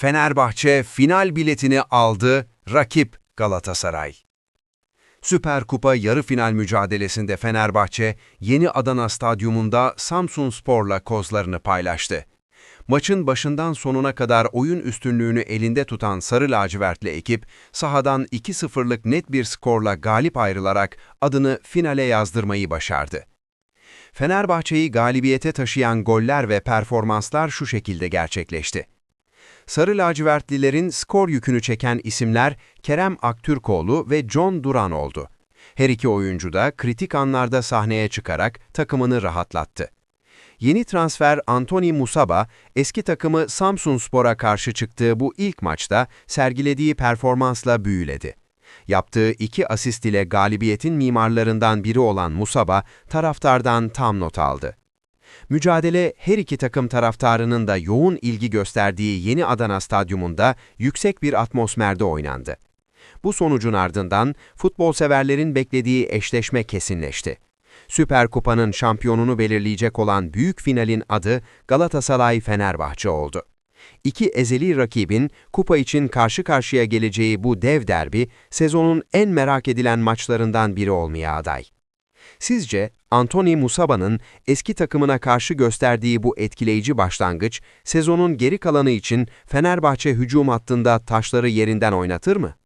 Fenerbahçe final biletini aldı, rakip Galatasaray. Süper Kupa yarı final mücadelesinde Fenerbahçe, Yeni Adana Stadyumunda Samsun Spor'la kozlarını paylaştı. Maçın başından sonuna kadar oyun üstünlüğünü elinde tutan Sarı Lacivertli ekip, sahadan 2-0'lık net bir skorla galip ayrılarak adını finale yazdırmayı başardı. Fenerbahçe'yi galibiyete taşıyan goller ve performanslar şu şekilde gerçekleşti. Sarı lacivertlilerin skor yükünü çeken isimler Kerem Aktürkoğlu ve John Duran oldu. Her iki oyuncu da kritik anlarda sahneye çıkarak takımını rahatlattı. Yeni transfer Anthony Musaba, eski takımı Samsunspor'a karşı çıktığı bu ilk maçta sergilediği performansla büyüledi. Yaptığı iki asist ile galibiyetin mimarlarından biri olan Musaba, taraftardan tam not aldı. Mücadele her iki takım taraftarının da yoğun ilgi gösterdiği Yeni Adana Stadyumunda yüksek bir atmosferde oynandı. Bu sonucun ardından futbol severlerin beklediği eşleşme kesinleşti. Süper Kupa'nın şampiyonunu belirleyecek olan büyük finalin adı Galatasaray-Fenerbahçe oldu. İki ezeli rakibin kupa için karşı karşıya geleceği bu dev derbi, sezonun en merak edilen maçlarından biri olmaya aday. Sizce Anthony Musaba'nın eski takımına karşı gösterdiği bu etkileyici başlangıç, sezonun geri kalanı için Fenerbahçe hücum hattında taşları yerinden oynatır mı?